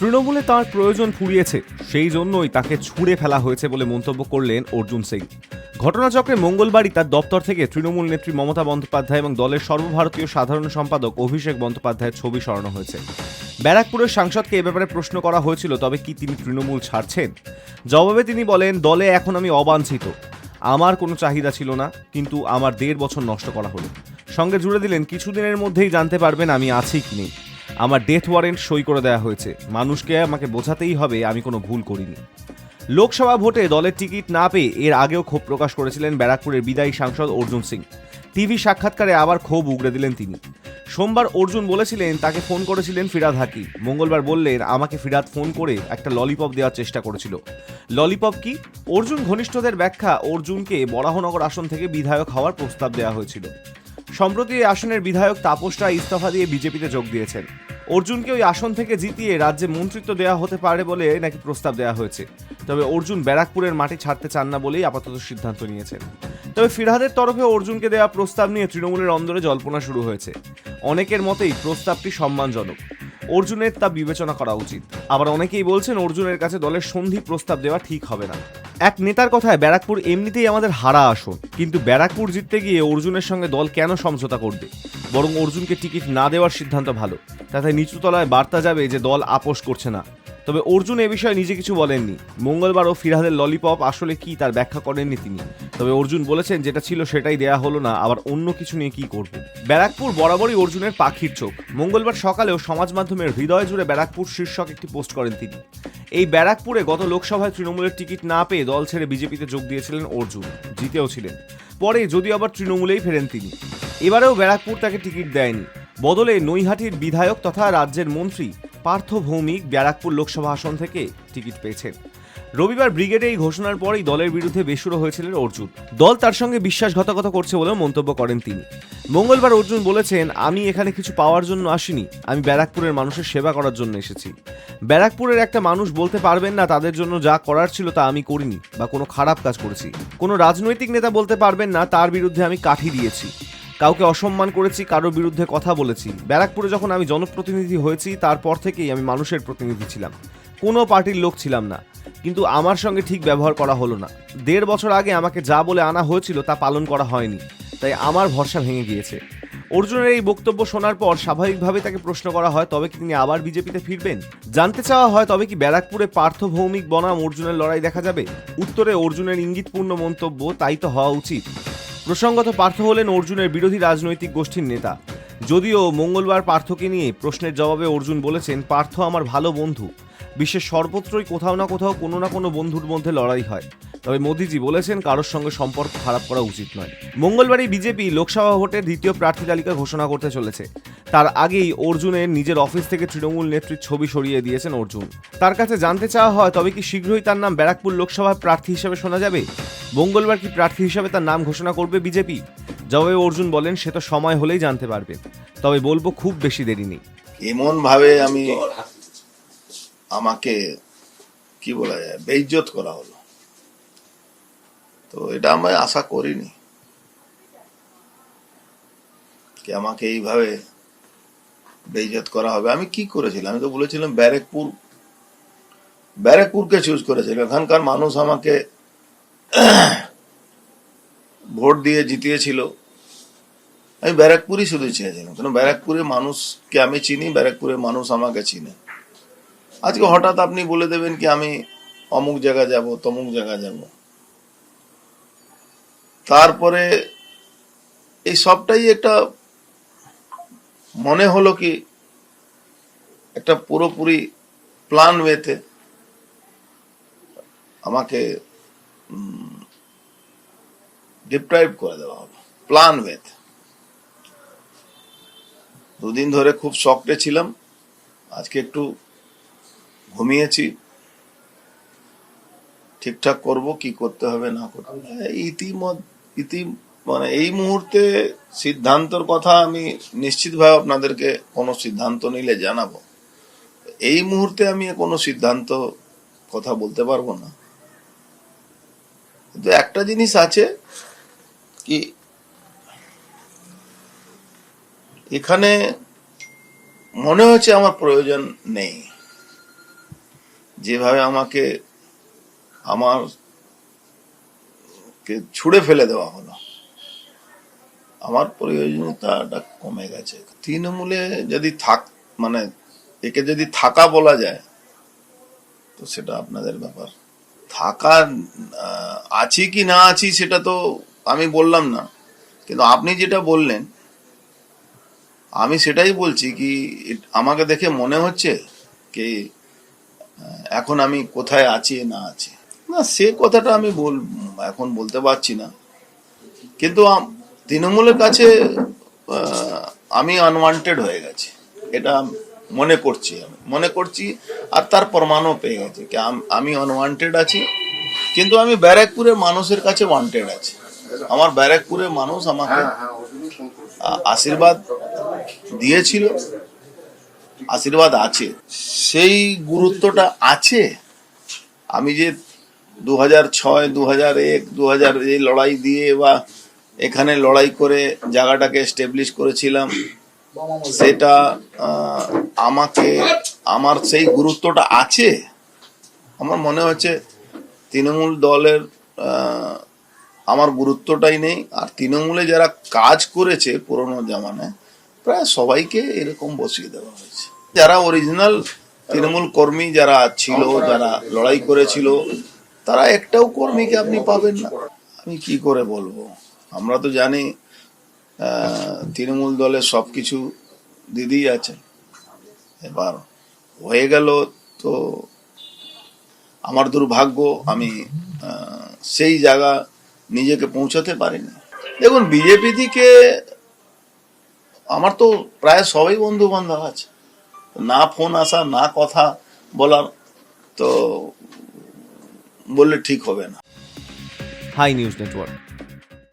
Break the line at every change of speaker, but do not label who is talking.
তৃণমূলে তার প্রয়োজন ফুরিয়েছে, সেই জন্যই তাকে ছুঁড়ে ফেলা হয়েছে বলে মন্তব্য করলেন অর্জুন সিং। ঘটনাচক্রে মঙ্গলবারই তার দপ্তর থেকে তৃণমূল নেত্রী মমতা বন্দ্যোপাধ্যায় এবং দলের সর্বভারতীয় সাধারণ সম্পাদক অভিষেক বন্দ্যোপাধ্যায়ের ছবি সরানো হয়েছে। ব্যারাকপুরের সাংসদকে এ ব্যাপারে প্রশ্ন করা হয়েছিল, তবে কি তিনি তৃণমূল ছাড়ছেন? জবাবে তিনি বলেন, দলে এখন আমি অবাঞ্ছিত। আমার কোনো চাহিদা ছিল না, কিন্তু আমার দেড় বছর নষ্ট করা হলো। সঙ্গে জুড়ে দিলেন, কিছুদিনের মধ্যেই জানতে পারবেন আমি আছি কি নেই। আমার ডেথ ওয়ারেন্ট সই করে দেওয়া হয়েছে। মানুষকে আমাকে বোঝাতেই হবে, আমি কোনো ভুল করিনি। লোকসভা ভোটে দলের টিকিট না পেয়ে এর আগেও ক্ষোভ প্রকাশ করেছিলেন ব্যারাকপুরের বিদায়ী সাংসদ অর্জুন সিং। টিভি সাক্ষাৎকারে আবার ক্ষোভ উগড়ে দিলেন তিনি। সোমবার অর্জুন বলেছিলেন, তাকে ফোন করেছিলেন ফিরাদ হাকি। মঙ্গলবার বললেন, আমাকে ফিরাদ ফোন করে একটা ললিপপ দেওয়ার চেষ্টা করেছিল। ললিপপ কি? অর্জুন ঘনিষ্ঠদের ব্যাখ্যা, অর্জুনকে বরাহনগর আসন থেকে বিধায়ক হওয়ার প্রস্তাব দেওয়া হয়েছিল। সম্প্রতি এই আসনের বিধায়ক তাপস রায় ইস্তফা দিয়ে বিজেপিতে যোগ দিয়েছেন। অর্জুনকে ওই আসন থেকে জিতিয়ে রাজ্যে মন্ত্রিত্ব দেওয়া হতে পারে বলে নাকি প্রস্তাব দেওয়া হয়েছে। তবে অর্জুন ব্যারাকপুরের মাটি ছাড়তে চান না বলেই আপাতত সিদ্ধান্ত নিয়েছেন। তবে ফিরহাদের তরফে অর্জুনকে দেওয়া প্রস্তাব নিয়ে তৃণমূলের অন্দরে জল্পনা শুরু হয়েছে। অনেকের মতেই প্রস্তাবটি সম্মানজনক। অর্জুনের তা বিবেচনা করা উচিত। আবার অনেকেই বলছেন অর্জুনের কাছে দলের সন্ধি প্রস্তাব দেওয়া ঠিক হবে না। এক নেতার কথায় ব্যারাকপুর এমনিতেই আমাদের হারা আসন কিন্তু ব্যারাকপুর জিততে গিয়ে অর্জুনের সঙ্গে দল কেন সমঝোতা করবে? বরং অর্জুনকে টিকিট না দেওয়ার সিদ্ধান্ত ভালো। তাতে নিচুতলায় বার্তা যাবে যে দল আপোষ করছে না। তবে অর্জুন এ বিষয়ে নিজে কিছু বলেননি। মঙ্গলবারও ফিরহাদের ললিপপ আসলে কি তার ব্যাখ্যা করেননি তিনি। তবে অর্জুন বলেছেন, যেটা ছিল সেটাই দেয়া হলো না, আবার অন্য কিছু নিয়ে কি করব? ব্যারাকপুর বরাবরই অর্জুনের পাখির চোখ। মঙ্গলবার সকালেও সমাজ মাধ্যমের হৃদয় জুড়ে ব্যারাকপুর শীর্ষক একটি পোস্ট করেন তিনি। এই ব্যারাকপুরে গত লোকসভায় তৃণমূলের টিকিট না পেয়ে দল ছেড়ে বিজেপিতে যোগ দিয়েছিলেন অর্জুন। জিতেও ছিলেন। পরে যদিও আবার তৃণমূলেই ফেরেন তিনি। এবারেও ব্যারাকপুর তাকে টিকিট দেয়নি। বদলে নৈহাটির বিধায়ক তথা রাজ্যের মন্ত্রী পার্থ ভৌমিক ব্যারাকপুর লোকসভা আসন থেকে টিকিট পেয়েছেন। রবিবার ব্রিগেডে এই ঘোষণার পরেই দলের বিরুদ্ধে বেসুরো হয়েছিলেন অর্জুন। দল তার সঙ্গে বিশ্বাসঘাতকতা করছে বলেও মন্তব্য করেন তিনি। মঙ্গলবার অর্জুন বলেছেন, আমি এখানে কিছু পাওয়ার জন্য আসিনি। আমি ব্যারাকপুরের মানুষের সেবা করার জন্য এসেছি। ব্যারাকপুরের একটা মানুষ বলতে পারবেন না তাদের জন্য যা করার ছিল তা আমি করিনি বা কোনো খারাপ কাজ করেছি। কোনো রাজনৈতিক নেতা বলতে পারবেন না তার বিরুদ্ধে আমি কাঠি দিয়েছি। কাউকে অসম্মান করেছি, কারোর বিরুদ্ধে কথা বলেছি। ব্যারাকপুরে যখন আমি জনপ্রতিনিধি হয়েছি, তারপর থেকেই আমি মানুষের প্রতিনিধি ছিলাম। কোনো পার্টির লোক ছিলাম না। কিন্তু আমার সঙ্গে ঠিক ব্যবহার করা হলো না। দেড় বছর আগে আমাকে যা বলে আনা হয়েছিল, তা পালন করা হয়নি। তাই আমার ভরসা ভেঙে গিয়েছে। অর্জুনের এই বক্তব্য শোনার পর স্বাভাবিকভাবে তাকে প্রশ্ন করা হয়, তবে কি তিনি আবার বিজেপিতে ফিরবেন? জানতে চাওয়া হয়, তবে কি ব্যারাকপুরে পার্থ ভৌমিক বনাম অর্জুনের লড়াই দেখা যাবে? উত্তরে অর্জুনের ইঙ্গিতপূর্ণ মন্তব্য, তাই তো হওয়া উচিত। প্রসঙ্গত পার্থ হলেন অর্জুনের বিরোধী রাজনৈতিক গোষ্ঠীর নেতা। যদিও মঙ্গলবার পার্থকে নিয়ে প্রশ্নের জবাবে অর্জুন বলেছেন, পার্থ আমার ভালো বন্ধু। বিশ্বের সর্বত্রই কোথাও না কোথাও কোনো না কোনো বন্ধুর মধ্যে লড়াই হয়। তবে মোদিজি বলেছেন, কারোর সঙ্গে সম্পর্ক খারাপ করা উচিত নয়। মঙ্গলবারই বিজেপি লোকসভা ভোটের দ্বিতীয় প্রার্থী তালিকা ঘোষণা করতে চলেছে। তার আগেই অর্জুনের নিজের অফিস থেকে তৃণমূল নেত্রীর ছবি সরিয়ে দিয়েছেন অর্জুন। তার কাছে জানতে চাওয়া হয়, তবে কি শীঘ্রই তার নাম ব্যারাকপুর লোকসভার প্রার্থী হিসেবে শোনা যাবে? মঙ্গলবার কি প্রার্থী হিসেবে তার নাম ঘোষণা করবে বিজেপি? জবাবে অর্জুন বলেন, সে তো সময় হলেই জানতে পারবে। তবে বলব, খুব বেশি দেরি নেই।
এমন ভাবে আমি আমাকে, কি বলা যায়, বেইজ্জত করা হলো। তো এটা আমি আশা করিনি। কি আমাকে এইভাবে বেইজ্জত করা হবে। আমি কি করেছিলাম? আমি তো বলেছিলাম ব্যারেকপুর, ব্যারেকপুরকে চুজ করেছিলাম এখানকার মানুষ আমাকে ভোট দিয়ে জিতিয়েছিল। আমি ব্যারাকপুরই শুধু চেয়েছিলাম। কারণ ব্যারাকপুরের মানুষকে আমি চিনি, ব্যারাকপুরের মানুষ আমাকে চিনে। আজকে হঠাৎ আপনি বলে দেবেন কি, আমি অমুক জায়গা যাব, তমুক জায়গা যাব। তারপরে এই সবটাই একটা মনে হলো কি একটা পুরোপুরি প্ল্যান ওয়েতে আমাকে ডিপ্রাইভ করে দেওয়া হলো প্ল্যান ওয়েতে দুদিন ধরে খুব শক্টে ছিলাম, আজকে একটু ঘুমিয়েছি। ঠিকঠাক করব, কি করতে হবে, না করতে হবে। ইতিমদ ইতি মানে এই মুহূর্তে সিদ্ধান্তর কথা আমি নিশ্চিতভাবে আপনাদেরকে কোনো সিদ্ধান্ত নিলে জানাব। এই মুহূর্তে আমি কোনো সিদ্ধান্ত কথা বলতে পারব না। কিন্তু একটা জিনিস আছে কি, এখানে মনে হচ্ছে আমার প্রয়োজন নেই। যেভাবে আমাকে, আমার ছুড়ে ফেলে দেওয়া হলো। আমার প্রয়োজনীয়তাটা কমে গেছে। তৃণমূলে যদি থাক মানে একে যদি থাকা বলা যায়, তো সেটা আপনাদের ব্যাপার। থাকা আছি কি না আছি সেটা তো আমি বললাম না। কিন্তু আপনি যেটা বললেন, আমি সেটাই বলছি কি আমাকে দেখে মনে হচ্ছে কি এখন আমি কোথায় আছি না আছি। না, সে কথাটা আমি বল, এখন বলতে পারছি না। কিন্তু তৃণমূলের কাছে আমি আনওয়ান্টেড হয়ে গেছি। এটা মনে করছি আমি। মনে করছি আর তার প্রমাণও পেয়ে গেছি আমি আনওয়ান্টেড আছি কিন্তু আমি ব্যারাকপুরের মানুষের কাছে ওয়ান্টেড আছি। আমার ব্যারাকপুরের মানুষ আমাকে আশীর্বাদ দিয়েছিল আশীর্বাদ আছে। সেই গুরুত্বটা আছে। আমি যে দু হাজার ছয় দু হাজার এক দু হাজার এই লড়াই দিয়ে বা এখানে লড়াই করে জায়গাটাকে এস্টাবলিশ করেছিলাম। সেটা আমাকে, আমার সেই গুরুত্বটা আছে। আমার মনে হচ্ছে তৃণমূল দলের আমার গুরুত্বটাই নেই। আর তৃণমূলে যারা কাজ করেছে পুরোনো জামানায়, প্রায় সবাইকে এরকম বসিয়ে দেওয়া হয়েছে। যারা অরিজিনাল তৃণমূল কর্মী যারা ছিল, যারা লড়াই করেছিল, তারা একটাও কর্মীকে আপনি পাবেন না। আমি কি করে বলব? আমরা তো জানি তৃণমূল দলের সবকিছু দিদি আছে। এবার হয়ে গেল তো আমার দুর্ভাগ্য, আমি সেই জায়গা নিজেকে পৌঁছাতে পারিনি। দেখুন বিজেপি থেকে আমার তো প্রায় সবাই বন্ধু বান্ধব আছে। না ফোন আসা, না কথা বলার তো বললে ঠিক হবে না।
Hi news network.